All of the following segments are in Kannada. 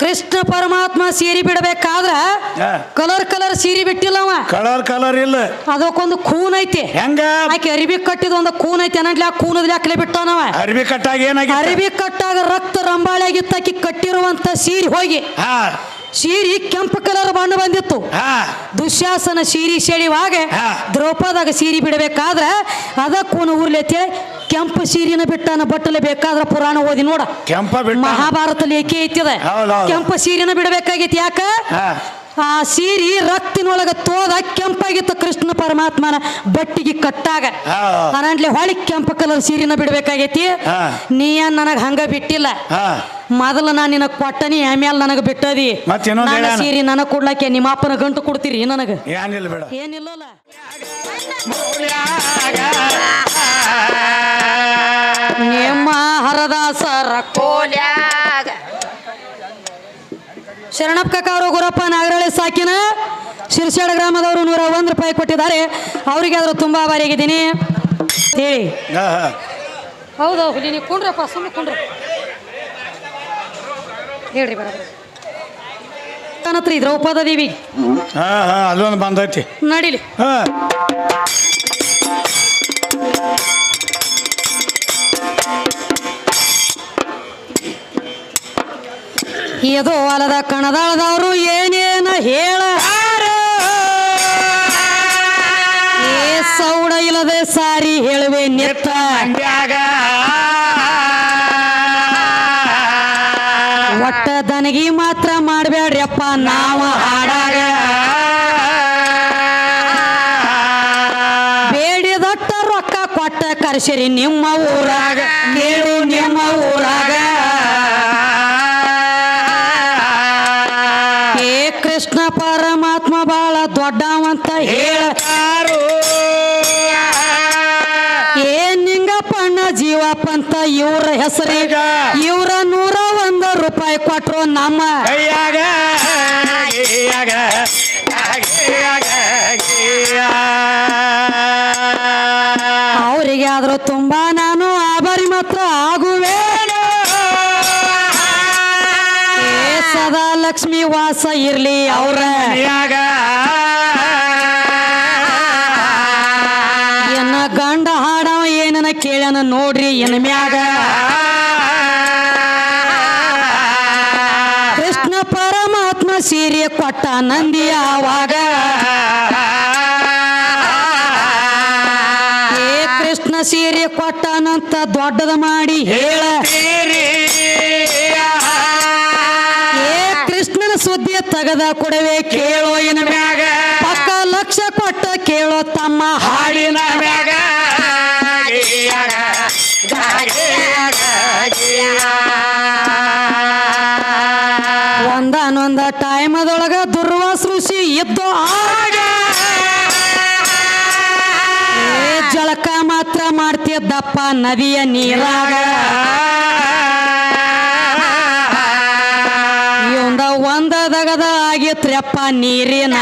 ಕೃಷ್ಣ ಪರಮಾತ್ಮ ಸೀರೆ ಬಿಡಬೇಕಾದ್ರ. ಕಲರ್ ಕಲರ್ ಸೀರೆ ಬಿಟ್ಟಿಲ್ಲ ಅವ. ಕಲರ್ ಕಲರ್ ಇಲ್ಲ. ಅದಕ್ಕೊಂದು ಖೂನ್ ಐತಿ. ಹೆಂಗ? ಆಕೆ ಅರಿಬಿ ಕಟ್ಟಿದ ಒಂದು ಕೂನ್ ಐತಿ. ಅನ್ನಟ್ಲಿ ಆ ಕೂನದಲ್ಲಿ ಹಾಕ್ಲೆ ಬಿಟ್ಟಾನವ ಅರ್ಬಿ ಕಟ್ಟಾಗ ಏನಾಗಿತ್ತು? ಅರಿಬಿ ಕಟ್ಟಾಗ ರಕ್ತ ರಂಬಾಳಿ ಆಗಿತ್ತು ಆಕಿ ಕಟ್ಟಿರುವಂತ ಸೀರೆ ಹೋಗಿ. ಸೀರಿ ಸೀರೆ ಕೆಂಪು ಕಲರ್ ಬಣ್ಣ ಬಂದಿತ್ತು. ದುಶ್ಯಾಸನ ಸೀರಿ ಸೆಳಿವಾಗ ಹಾ. ದ್ರೌಪದಾಗ ಸೀರೆ ಬಿಡಬೇಕಾದ್ರೆ ಅದ ಕೂನ ಅಂತೇಳಿ ಕೆಂಪು ಸೀರಿನ ಬಿಟ್ಟನ ಬಟ್ಟಲೆ ಬೇಕಾದ್ರ ಪುರಾಣ ಓದಿ ನೋಡ. ಕೆಂಪ ಬಿಟ್ಟ. ಮಹಾಭಾರತ ಲೇಖಿ ಐತಿದ. ಕೆಂಪು ಸೀರಿನ ಬಿಡಬೇಕಾಗೈತಿ ಯಾಕ? ಆ ಸೀರಿ ರಕ್ತಿನೊಳಗ ತೋದ ಕೆಂಪಾಗಿತ್ತು ಕೃಷ್ಣ ಪರಮಾತ್ಮನ ಬಟ್ಟಿಗೆ ಕಟ್ಟಾಗ. ಹಾ. ಹೊಳೆ ಹೊಳಿ ಕೆಂಪು ಕಲರ್ ಸೀರಿನ ಬಿಡಬೇಕಾಗೈತಿ? ಹಾ. ನೀ ನನಗ ಹಂಗ ಬಿಟ್ಟಿಲ್ಲ? ಹಾ. ಮೊದಲು ನಾನು ನಿನಗೆ ಕೊಟ್ಟನಿ ಆಮೇಲೆ ನನಗೆ ಬಿಟ್ಟದಿ? ಮತ್ತ್ ಇನ್ನೊಂದ್ ನನ್ನ ಹೇಳ್ಯಾನ. ಸೀರೆ ನನಗೆ ಕೊಡ್ಲಕ್ಕೆ ನಿಮ್ಮ ಅಪ್ಪನ ಗಂಟು ಕೊಡ್ತೀರಿ ನನಗೆ? ಏನಿಲ್ಲ ಬೇಡ. ಏನಿಲ್ಲಲ್ಲ. ನಿಮ್ಮ ಹರದಾಸರ ಕೋಲ್ಯಾಗ. ಶರಣಪ್ಪ ಅವರು ಗುರಪ್ಪ ನಾಗರಳ್ಳಿ ಸಾಕಿನ ಶಿರ್ಷಾಡ ಗ್ರಾಮದವರು ನೂರ ಒಂದು ರೂಪಾಯಿ ಕೊಟ್ಟಿದ್ದಾರೆ. ಅವರಿಗೆ ಆದರೂ ತುಂಬ ಆಭಾರಿಯಾಗಿದ್ದೀನಿ ಹೇಳಿ. ಹಾ ಹಾ. ಹೌದು ಹುಲಿ ನೀವು ಕುಂಡ್ರಪ್ಪ ಸುಮ್ಮನೆ ಕುಂಡ್ರಿ. ಹೇಳ್ರಿ ಬರ ಇದ್ರ ದ್ರೌಪದ ದೇವಿ. ಹಾ ಹಾ ಅದೊಂದು ಬಂದೈತಿ. ನಡೀಲಿ. ಹಾ. ಇದು ಹೊಲದ ಕಣದಾಳದವರು ಏನೇನು ಹೇಳ? ಸೌಡ ಇಲ್ಲದೆ ಸಾರಿ ಹೇಳುವೆ ನಿತ್ತ. ಒಟ್ಟ ದನಗಿ ಮಾತ್ರ ಮಾಡಬೇಡ್ರಿಯಪ್ಪ ನಾವ ಹಾಡಾಗ. ಬೇಡಿದಟ್ಟ ರೊಕ್ಕ ಕೊಟ್ಟ ಕರ್ಸಿರಿ ನಿಮ್ಮ ಊರಾಗ. ದೊಡ್ಡವಂತ ಹೇಳ ಏ ನಿಂಗಪ್ಪಣ್ಣ ಜೀವಪ್ಪಂತ ಇವ್ರ ಹೆಸರೀಗ ಇವ್ರ ನೂರ ಒಂದ ರೂಪಾಯಿ ಕೊಟ್ರು ನಮ್ಮ ಕೈಯಾಗ ಗೀಯಾಗ, ಅವರಿಗೆ ಆದ್ರೂ ತುಂಬಾ ನಾನು ಆಭಾರಿ ಮಾತ್ರ ಆಗುವೆ ಸದಾ ಲಕ್ಷ್ಮಿ ವಾಸ ಇರ್ಲಿ ಅವ್ರ. ಏನನ ನೋಡ್ರಿ ಎನ್ ಮ್ಯಾಗ ಕೃಷ್ಣ ಪರಮಾತ್ಮ ಸೀರೆ ಕೊಟ್ಟ ನಂದಿ ಆವಾಗ. ಏ ಕೃಷ್ಣ ಸೀರೆ ಕೊಟ್ಟನಂತ ದೊಡ್ಡದ ಮಾಡಿ ಹೇಳ. ಏ ಕೃಷ್ಣನ ಸುದ್ದಿ ತಗದ ಕೊಡವೆ ಕೇಳೋ ಏನ ಮ್ಯಾಗ ಪಕ್ಕ ಲಕ್ಷ ಕೊಟ್ಟ ಕೇಳೋ ತಮ್ಮ ಹಾಡಿನ ಮ್ಯಾಗ. ಇದ್ದು ಜಳಕ ಮಾತ್ರ ಮಾಡ್ತಿದ್ದಪ್ಪ ನದಿಯ ನೀರಾಗ. ಇವಂದ ಒಂದ ದಗದ ಆಗಿತ್ರಪ್ಪ ನೀರಿನ.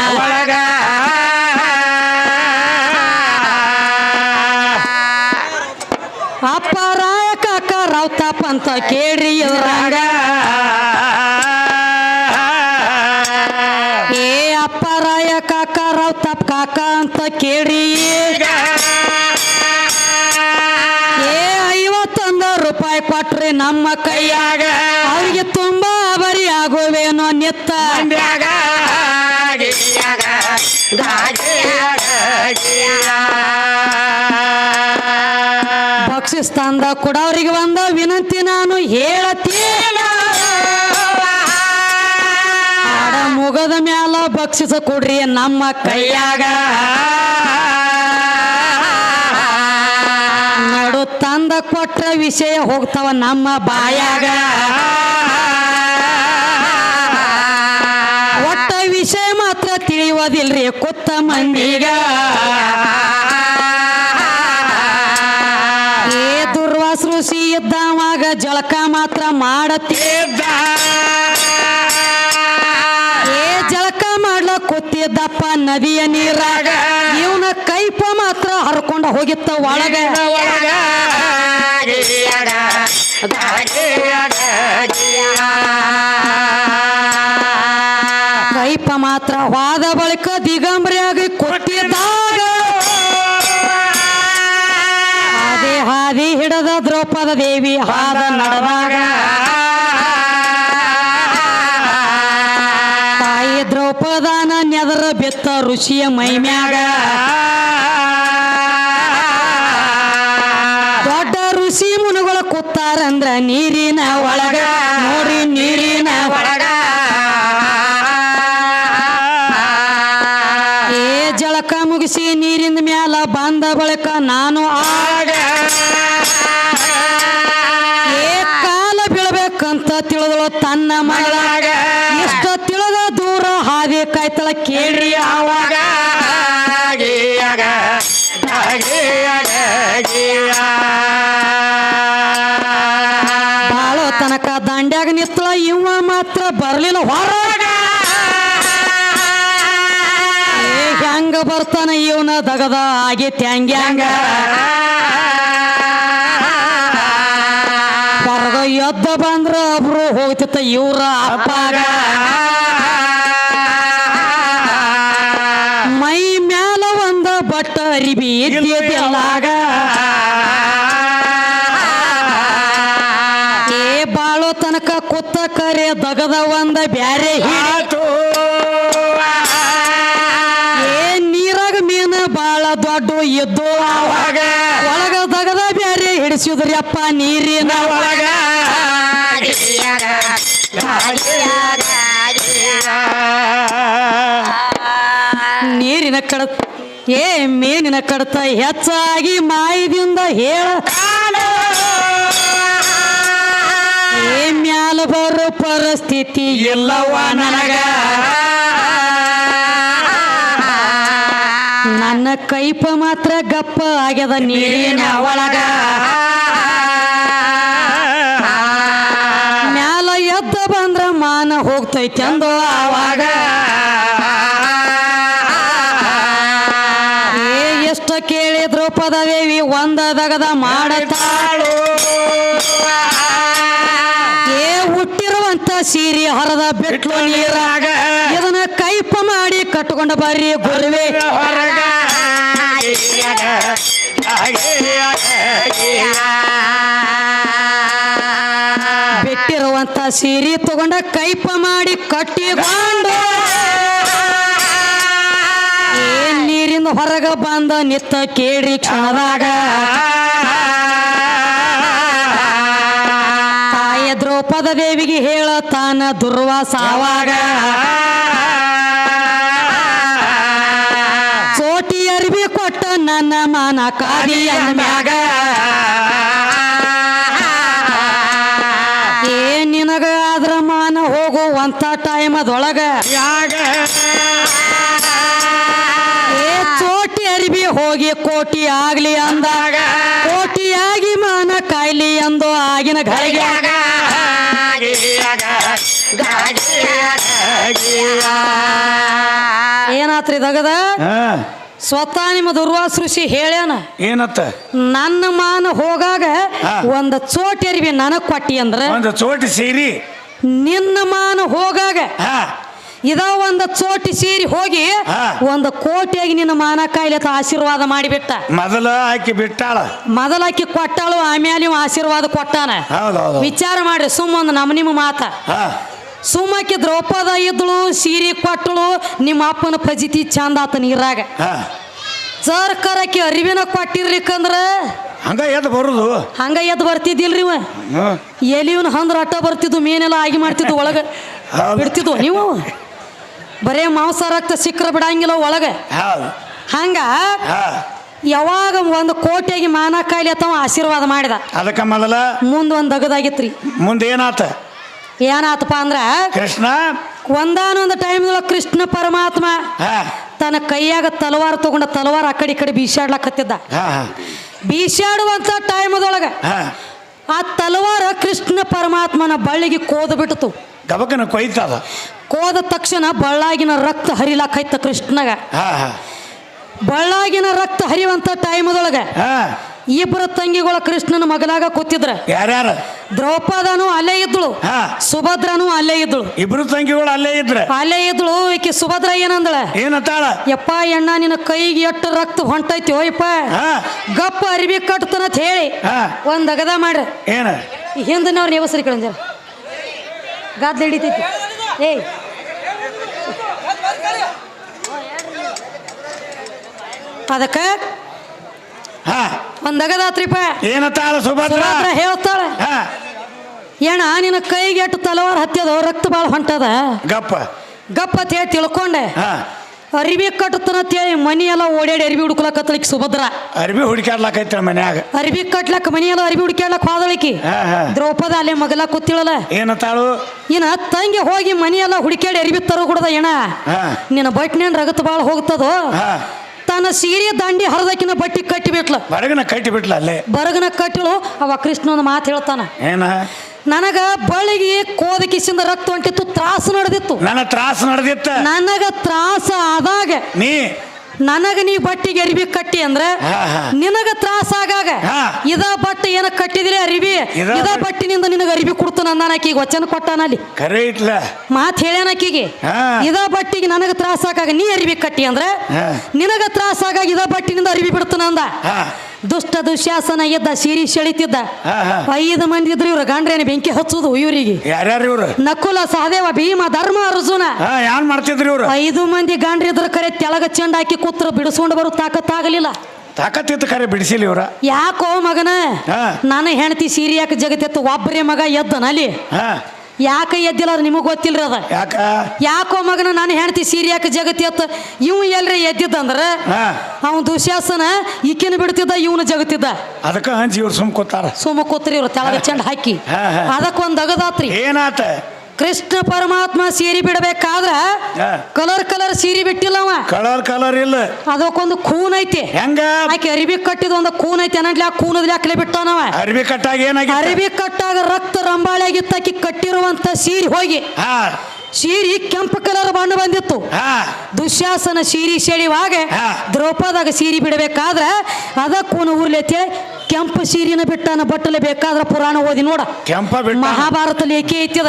ಅಪ್ಪ ರಾಯ ಕಾಕ ರಾವ್ತಪ್ಪ ಅಂತ ಕೇಳ್ರಿ ಇದ್ರಾಗ. ಕಾಕ ಈಗ. ಏ ಐವತ್ತೊಂದ ರೂಪಾಯಿ ಕೊಟ್ರಿ ನಮ್ಮ ಕೈಯಾಗ. ಅವ್ರಿಗೆ ತುಂಬಾ ಬರಿ ಆಗುವೇನೋ ನಿತ್ತ. ಮಂಡ್ಯಾಗ ಕೂಡ ಕೊಡವ್ರಿಗೆ ಒಂದ ವಿನಂತಿ ನಾನು ಹೇಳತ್ತೀನ ಮುಗದ ಮ್ಯಾಲ ಬಕ್ಷಿಸ ಕೊಡ್ರಿ ನಮ್ಮ ಕೈಯಾಗ. ನಡು ತಂದ ಕೊಟ್ಟ ವಿಷಯ ಹೋಗ್ತಾವ ನಮ್ಮ ಬಾಯಾಗ. ಒಟ್ಟ ವಿಷಯ ಮಾತ್ರ ತಿಳಿಯೋದಿಲ್ರಿ ಕೊತ್ತ ಮಂದಿಗ ನದಿಯ ನೀರಾಗ ಇವನ ಕೈಪ ಮಾತ್ರ ಹರ್ಕೊಂಡ ಹೋಗಿತ್ತ ಒಳಗ. ಕೈಪ ಮಾತ್ರ ಹಾದ ಬಳಿಕ ದಿಗಂಬರಿಯಾಗಿ ಕೊಟ್ಟಿದ್ದಾಗ ಹಾದಿ ಹಾದಿ ಹಿಡದ ದ್ರೌಪದ ದೇವಿ ಹಾದ ನಡೆದಾಗ ಋಷಿಯ ಮೈಮ್ಯಾಗ. ದೊಡ್ಡ ಋಷಿ ಮುನುಗಳು ಕೂತಾರಂದ್ರ ನೀರಿನ ಒಳಗ. ದಗದ ತ್ಯಾಂಗ್ಯಾಂಗ. ಹೊರಗ ಎದ್ದ ಬಂದ್ರ ಒಬ್ರು ಹೋಗ್ತಿತ್ತ ಇವ್ರ ಅಪ್ಪಾಗ. ಮೈ ಮ್ಯಾಲ ಒಂದ ಬಟ್ಟ ಅರಿಬಿ ಇದ್ದಿದ್ದಿಲ್ಲಾಗ ದೊಡ್ಡ ಎದ್ದು ಒಳಗ. ತಗದ ಬ್ಯಾರೆ ಹಿಡಿಸಿದ್ರಿ ಅಪ್ಪ ನೀರಿನ ಒಳಗ. ನೀರಿನ ಕಡ ಏ ಮೀನಿನ ಕಡತ ಹೆಚ್ಚಾಗಿ ಮಾಯದಿಂದ ಹೇಳ. ಏ ಮ್ಯಾಲ ಬರೋ ಪರಿಸ್ಥಿತಿ ಎಲ್ಲವ ನನಗ. ನನ್ನ ಕೈಪ ಮಾತ್ರ ಗಪ್ಪ ಆಗ್ಯದ ನೀರಿನ ಒಳಗ. ಮ್ಯಾಲ ಎದ್ದ ಬಂದ್ರ ಮಾನ ಹೋಗ್ತೈತಿ ಅಂದು ಆವಾಗ. ಎಷ್ಟು ಕೇಳಿದ್ರು ಪದವೇವಿ ದೇವಿ ಒಂದ ದಗದ ಮಾಡತಾಳು. ಏ, ಹುಟ್ಟಿರುವಂತ ಸೀರೆ ಹರದ ಬಿಟ್ಲು ನೀರಾಗ. ಇದನ್ನ ಕೈಪ ಮಾಡಿ ಕಟ್ಕೊಂಡ ಬರ್ರಿ ಗುರುವೆ. ಬಿಟ್ಟಿರುವಂತ ಸೀರೆ ತಗೊಂಡ ಕೈಪ ಮಾಡಿ ಕಟ್ಟಿಕೊಂಡು ಏನ್ ನೀರಿಂದ ಹೊರಗ ಬಂದ ನಿತ್ತ ಕೇಳಿ ಕ್ಷಣದಾಗ? ತಾಯ ದ್ರೌಪದ ದೇವಿಗೆ ಹೇಳತಾನ ದುರ್ವಾಸಾವಾಗ ನನ್ನ ಮಾನ ಕಾದಿ ಮ್ಯಾಗ. ಏ, ನಿನಗ ಆದ್ರ ಮಾನ ಹೋಗುವಂತ ಟೈಮ್ ಅದೊಳಗ ಏ, ಚೋಟಿ ಅರಿಬಿ ಹೋಗಿ ಕೋಟಿ ಆಗ್ಲಿ ಅಂದಾಗ ಕೋಟಿಯಾಗಿ ಮಾನ ಕಾಯ್ಲಿ ಎಂದು ಆಗಿನ ಗಳಿಗೆ ಏನಾತ್ರಿ ದಗದ? ಸ್ವತಃ ನಿಮ್ಮ ದುರ್ವಾಸ ಋಷಿ ಹೇಳ್ಯಾನ ಏನತ್ತ? ನನ್ನ ಮಾನ ಹೋಗಾಗ. ಒಂದ ಚೋಟಿ ಅರಿವಿ ನನಗ್ ಕೊಟ್ಟಿ ಅಂದ್ರ ಒಂದು ಚೋಟಿ ಸೀರಿ. ನಿನ್ನ ಮಾನ ಹೋಗಾಗ ಹಾ. ಇದ ಒಂದ ಚೋಟಿ ಸೇರಿ ಹೋಗಿ ಒಂದ ಕೋಟಿಯಾಗಿ ನಿನ್ನ ಮಾನ ಕಾಯಿಲೆ ಆಶೀರ್ವಾದ ಮಾಡಿಬಿಟ್ಟ. ಮೊದಲ ಆಕಿ ಬಿಟ್ಟಾಳ. ಮೊದಲಾಕಿ ಕೊಟ್ಟಾಳು ಆಮೇಲೆ ನೀವು ಆಶೀರ್ವಾದ ಕೊಟ್ಟಾನ. ಹೌದೌದು. ವಿಚಾರ ಮಾಡ್ರಿ ಸುಮ್ಮ ಒಂದು ನಮ್ಮ ನಿಮ್ಮ ಮಾತ. ಸುಮ್ಮಕ್ಕೆ ದ್ರೌಪದ ಇದ್ದಳು ಸೀರೆ ಕೊಟ್ಟಳು ನಿಮ್ಮ ಅಪ್ಪನ ಫಜಿತಿ ಚಂದ ಆತ ನೀರಾಗ. ಸರ್ ಸರ್ಕಾರಕ್ಕೆ ಅರಿವಿನ ಕೊಟ್ಟಿರ್ಲಿಕ್ಕಂದ್ರ? ಹಂಗ ಎದ್ದು ಬರುದು. ಹಂಗ ಎದ್ದು ಬರ್ತಿದ್ದಿಲ್ರಿ ಇವ. ಎಲಿವನ್ ಹಂದ್ರ ಅಟ್ಟ ಬರ್ತಿದ್ವು ಮೇನೆಲ್ಲ ಆಗಿ ಮಾಡ್ತಿದ್ವು ಒಳಗ. ಬಿಡ್ತಿದ್ವು ನೀವು? ಬರೇ ಮಾಂಸ ರಕ್ತ ಸಿಕ್ಕರ ಬಿಡಂಗಿಲ್ಲ ಒಳಗ. ಹಂಗ ಯಾವಾಗ ಒಂದು ಕೋಟೆಗೆ ಮಾನ ಕಾಯಿಲೆ ಅಥವಾ ಆಶೀರ್ವಾದ ಮಾಡಿದ. ಅದಕ್ಕ ಮೊದಲ ಮುಂದ್ ಒಂದ್ ದಗದಾಗಿತ್ರಿ. ಮುಂದೆ ಏನಾತ? ಏನಾತಪ್ಪ ಅಂದ್ರ ಕೃಷ್ಣ? ಒಂದಾನೊಂದು ಟೈಮ್ದೊಳಗೆ ಕೃಷ್ಣ ಪರಮಾತ್ಮ ತನ್ನ ಕೈಯಾಗ ತಲವಾರ ತಗೊಂಡ ತಲವಾರ ಆ ಕಡೆ ಈ ಕಡೆ ಬೀಸಾಡ್ಲಕತ್ತಿದ್ದ. ಬೀಸಾಡುವಂತ ಟೈಮದೊಳಗ ಆ ತಲವಾರ ಕೃಷ್ಣ ಪರಮಾತ್ಮನ ಬಳ್ಳಿಗೆ ಕೋದು ಬಿಟ್ಟಿತು. ಗಬಕನ ಕೊಯ್ತದ. ಕೋದ ತಕ್ಷಣ ಬಳ್ಳಾಗಿನ ರಕ್ತ ಹರಿಲಾಕೈತ ಕೃಷ್ಣಗ. ಬಳ್ಳಾಗಿನ ರಕ್ತ ಹರಿಯುವಂತ ಟೈಮದೊಳಗ ಹಾ. ಇಬ್ಬರು ತಂಗಿಗಳ ಕೃಷ್ಣನ ಮಗನಾಗ ಕೂತಿದ್ರ. ಯಾರ್ಯಾರ? ದ್ರೌಪದನು ಅಲ್ಲೇ ಇದ್ಳು ಹಾ. ಸುಭದ್ರನು ಅಲ್ಲೇ ಇದ್ಳು ಇಬ್ರು ತಂಗಿಗಳು ಅಲ್ಲೇ ಇದ್ರ? ಅಲ್ಲೇ ಇದ್ಳು ಈಕೆ ಸುಭದ್ರ ಏನಂದಳ? ಏನತ್ತಾಳ ಯಪ್ಪ ಎಣ್ಣ ನಿನ್ನ ಕೈಗೆ ಎಷ್ಟು ರಕ್ತ ಹೊಂಟೈತಿ ಯಪ್ಪ. ಹಾ. ಗಪ್ಪ ಅರಿವಿ ಕಟ್ತನತ್ ಹೇಳಿ ಹಾ. ಒಂದ್ ಅಗದ ಮಾಡ್ರಿ. ಏನ? ಹಿಂದಿನವ್ರ ನೇವಸರಿ ಕಳಂಜರ ಗಾದ್ಲ ಹಿಡಿತೈತಿ. ಏಯ್. ಅದಕ್ಕೆ ಹಾ. ಒಂದ್ ಅಗದಾತ್ರಿಪ್ಪ ಏನತ್ತಾಳ ಸುಭದ್ರ? ಹೇಳ್ತಾಳ ಏಣ ನಿನ್ನ ಕೈಗೆ ಎಷ್ಟು ತಲವಾರ ಹತ್ತಿದ ರಕ್ತ ಬಾಳ ಹೊಂಟದ? ಗಪ್ಪ. ಗಪ್ಪ ಅಂತ ಹೇಳಿ ತಿಳ್ಕೊಂಡೆ. ಅರಿವಿ ಕಟ್ಟತನ ತೇ ಮನಿ ಎಲ್ಲ ಓಡಾಡಿ ಅರಿವಿ ಹುಡುಕ್ಲಕತ್ತಲಿಕ್ಕೆ ಸುಭದ್ರ. ಅರ್ಬಿ ಹುಡುಕ್ಯಾಡ್ಲಾಕೈತಿ ಮನ್ಯಾಗ. ಅರಿವಿ ಕಟ್ಲಕ್ಕ ಮನಿ ಎಲ್ಲ ಅರಿವಿ ಹುಡುಕ್ಯಾಡ್ಲಕ್ ಹೋದಳಿಕಿ. ದ್ರೌಪದ ಅಲ್ಲಿ ಮಗಲ ಕೂತಿಳಲ್ಲ. ಏನತ್ತಾಳು ಇನ್ನ ತಂಗಿ ಹೋಗಿ ಮನಿ ಎಲ್ಲ ಹುಡುಕ್ಯಾಡಿ ಅರಿವಿ ತರೋ ಕುಡದ ಏನ? ನಿನ್ನ ಬಟ್ನೇನ್ ರಗತ್ ಬಾಳ ಹೋಗ್ತದೋ? ತನ್ನ ಸೀರೆ ದಂಡಿ ಹರದಕ್ಕಿನ ಬಟ್ಟಿ ಕಟ್ಟಿಬಿಟ್ಲ. ಬರಗನ ಕಟ್ಟಿ ಬಿಟ್ಲ ಅಲ್ಲೇ. ಬರಗನ ಕಟ್ಟಿಳು ಅವ ಕೃಷ್ಣ ಒಂದು ಮಾತು ಹೇಳ್ತಾನ. ಏನ? ನನಗ ಬಳಿಗೆ ಕೋದಕಿಸಿಂದ ರಕ್ತ ಹೊಂಟಿತ್ತು ತ್ರಾಸ ನಡೆದಿತ್ತು. ನನ್ನ ತ್ರಾಸ ನಡೆದಿತ್ತ. ನನಗ ತ್ರಾಸ ಆದಾಗ ನೀ ನನಗ ನೀ ಬಟ್ಟಿಗೆ ಅರಿವಿ ಕಟ್ಟಿ ಅಂದ್ರೆ. ನಿನಗ ತ್ರಾಸ ಆಗಾಗ ಇದ ಬಟ್ಟೆ ಏನ ಕಟ್ಟಿದಿರಿ ಅರಿವಿ? ಇದ ಬಟ್ಟಿನಿಂದ ನಿನಗ ಅರಿವಿ ಕೊಡ್ತಾನ ನನ್ನ ಆಕಿಗೆ ವಚನ ಕೊಟ್ಟಾನ ಅಲ್ಲಿ. ಕರೆ ಇಟ್ಲ. ಮಾತ್ ಹೇಳ್ಯಾನ ಆಕಿಗೆ. ಇದ ಬಟ್ಟಿಗೆ ನನಗ ತ್ರಾಸ ಆಗಾಗ ನೀ ಅರಿವಿ ಕಟ್ಟಿ ಅಂದ್ರೆ. ನಿನಗ ತ್ರಾಸ ಆಗಾಗ ಇದ ಬಟ್ಟಿನಿಂದ ಅರಿವಿ ಬಿಡ್ತಾನ ಅಂದ. ಹಾ. ದುಷ್ಟ ದುಶ್ಯಾಸನ ಇದ್ದ ಸೀರಿ ಸೆಳಿತಿದ್ದ. ಐದು ಮಂದಿ ಇದ್ರು ಇವ್ರ ಗಾಂಡ್ರೇನ ಬೆಂಕಿ ಹಚ್ಚುದು ಇವರಿಗೆ. ಯಾರ್ಯಾರು ಇವ್ರು? ನಕುಲ ಸಹದೇವ ಭೀಮ ಧರ್ಮ ಅರ್ಜುನ. ಮಾಡ್ತಿದ್ರಿ ಇವ್ರು? ಐದು ಮಂದಿ ಗಾಂಡ್ರಿ ಇದ್ರ ಕರೆ ತೆಳಗ ಚೆಂಡ ಹಾಕಿ ಕೂತ್ರ ಬಿಡಿಸ್ಕೊಂಡು ಬರೋ ತಾಕತ್ತಾಗಲಿಲ್ಲ. ತಾಕತ್ತಿತ್ತು ಕರೆ ಬಿಡಿಸಿಲ್ಲ ಇವ್ರ? ಯಾಕೋ ಮಗನ? ನಾನು ನನ್ನ ಹೆಂಡತಿ ಸೀರೆ ಯಾಕೆ ಜಗತ್ತಿತ್ತು ಒಬ್ಬರೇ ಮಗ ಎದ್ದನಲ್ಲಿ ಹಾ. ಯಾಕೆ ಎದ್ದಿಲ್ಲ ಅದು ನಿಮಗೆ ಗೊತ್ತಿಲ್ರಿ ಅದ? ಯಾಕ? ಯಾಕೋ ಮಗನ ನಾನು ಹೆಂಡತಿ ಸೀರೆ ಯಾಕೆ ಜಗತ್ತೆತ್ತ ಇವ್ ಎಲ್ರಿ ಎದ್ದಿದ್ದಂದ್ರ ಅವನು ದುಶ್ಯಾಸನ ಈಕಿನ ಬಿಡ್ತಿದ್ದ ಇವನು ಜಗತ್ತಿದ್ದ. ಅದಕ್ಕ ಹಂಚಿ ಇವ್ರು ಸುಮ್ ಕೂತಾರ. ಸುಮ್ಮ ಕೂತ್ರಿ ಇವ್ರು ತೆಳಗ ಚೆಂಡ ಹಾಕಿ. ಅದಕ್ಕೊಂದ್ ಅಗದಾತ್ರಿ. ಏನಾತ? ಕೃಷ್ಣ ಪರಮಾತ್ಮ ಸೀರೆ ಬಿಡಬೇಕಾದ್ರ. ಕಲರ್ ಕಲರ್ ಸೀರೆ ಬಿಟ್ಟಿಲ್ಲ ಅವ. ಕಲರ್ ಕಲರ್ ಇಲ್ಲ. ಅದಕ್ಕೊಂದು ಖೂನ್ ಐತಿ. ಹೆಂಗ? ಆಕೆ ಅರಿವಿ ಕಟ್ಟಿದ ಒಂದು ಕೂನ್ ಐತಿ. ಅನ್ನಟ್ಲಿ ಆ ಕೂನದ್ಲಿ ಹಾಕ್ಲೆ ಬಿಟ್ಟಾನವ ಅರ್ಬಿ ಕಟ್ಟಾಗ ಏನಾಗಿ ಅರಿವಿ ಕಟ್ಟಾಗ ರಕ್ತ ರಂಬಾಳೆ ಆಗಿತ್ತು ಆಕಿ ಕಟ್ಟಿರುವಂತ ಸೀರೆ ಹೋಗಿ. ಸೀರಿ ಸೀರೆ ಕೆಂಪು ಕಲರ್ ಬಣ್ಣ ಬಂದಿತ್ತು. ದುಶ್ಯಾಸನ ಸೀರಿ ಸೆಳಿವಾಗ ಹಾ. ದ್ರೌಪದಾಗ ಸೀರೆ ಬಿಡಬೇಕಾದ್ರ ಅದ ಕೂನ ಕೆಂಪು ಸೀರಿನ ಬಿಟ್ಟನ ಬಟ್ಟಲೆ ಬೇಕಾದ್ರ ಪುರಾಣ ಓದಿ ನೋಡ. ಕೆಂಪ ಬಿಟ್ಟ ಮಹಾಭಾರತ ಲೇಖೆ ಐತಿದ.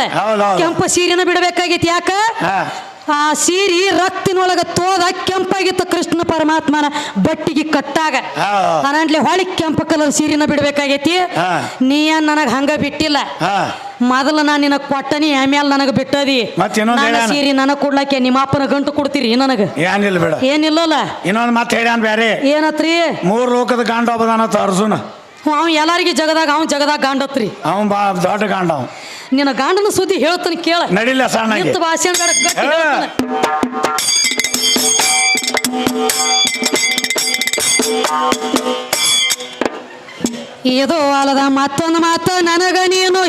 ಕೆಂಪು ಸೀರಿನ ಬಿಡಬೇಕಾಗೈತಿ ಯಾಕ? ಹಾ. ಆ ಸೀರಿ ರಕ್ತಿನೊಳಗ ತೋದ ಕೆಂಪಾಗಿತ್ತು ಕೃಷ್ಣ ಪರಮಾತ್ಮನ ಬಟ್ಟಿಗೆ ಕಟ್ಟಾಗ. ಹಾ. ಹೊಳಿ ಕೆಂಪು ಕಲರ್ ಸೀರಿನ ಬಿಡಬೇಕಾಗೈತಿ. ಹಾ. ನೀ ನನಗ ಹಂಗ ಬಿಟ್ಟಿಲ್ಲ. ಹಾ. ಮೊದಲು ನಾನು ನಿನ್ನ ಕೊಟ್ಟನಿ ಆಮೇಲೆ ನನಗ ಬಿಟ್ಟದಿ? ಸೀರಿ ನನಗ ನನ್ನ ಹೇಳ್ಯಾನ. ಸೀರೆ ನನಗ್ ಕೊಡ್ಲಾಕೆ ನಿಮ್ಮ ಅಪ್ಪನ ಗಂಟು ಕೊಡ್ತೀರಿ ನನಗ? ಏನಿಲ್ಲ ಬೇಡ. ಏನಿಲ್ಲಲ್ಲ? ಇನ್ನೊಂದು ಮಾತು ಹೇಳ್ಯಾನ ಬೇರೆ ಏನತ್ರಿ? ಮೂರು ಲೋಕದ ಗಾಂಡ ಒಬ್ಬದಾನತ್ತ ಅರ್ಜುನ. ಅವ್ ಎಲ್ಲಾರಿಗೆ ಜಗದಾಗ ಅವ್ ಜಗದಾಗ ಗಾಂಡತ್ರಿ. ಅವ ಬಾ ದೊಡ್ಡ ಗಾಂಡ ಅವ ನಿನ್ನ ಗಾಂಡನ ಸುದ್ದಿ ಹೇಳ್ತಾನೆ ಕೇಳ. ನಡಿಲ್ಲ ಸಣ್ಣಗೆ. ನಿಂತು ಭಾಷೆ ಗಟ್ಟಿ ಹಾ. ಹೇಳ್ತಾನೆ. ಇದು ಅಲ್ಲದ ಮತ್ತೊಂದು ಮಾತು ನನಗ ನೀನು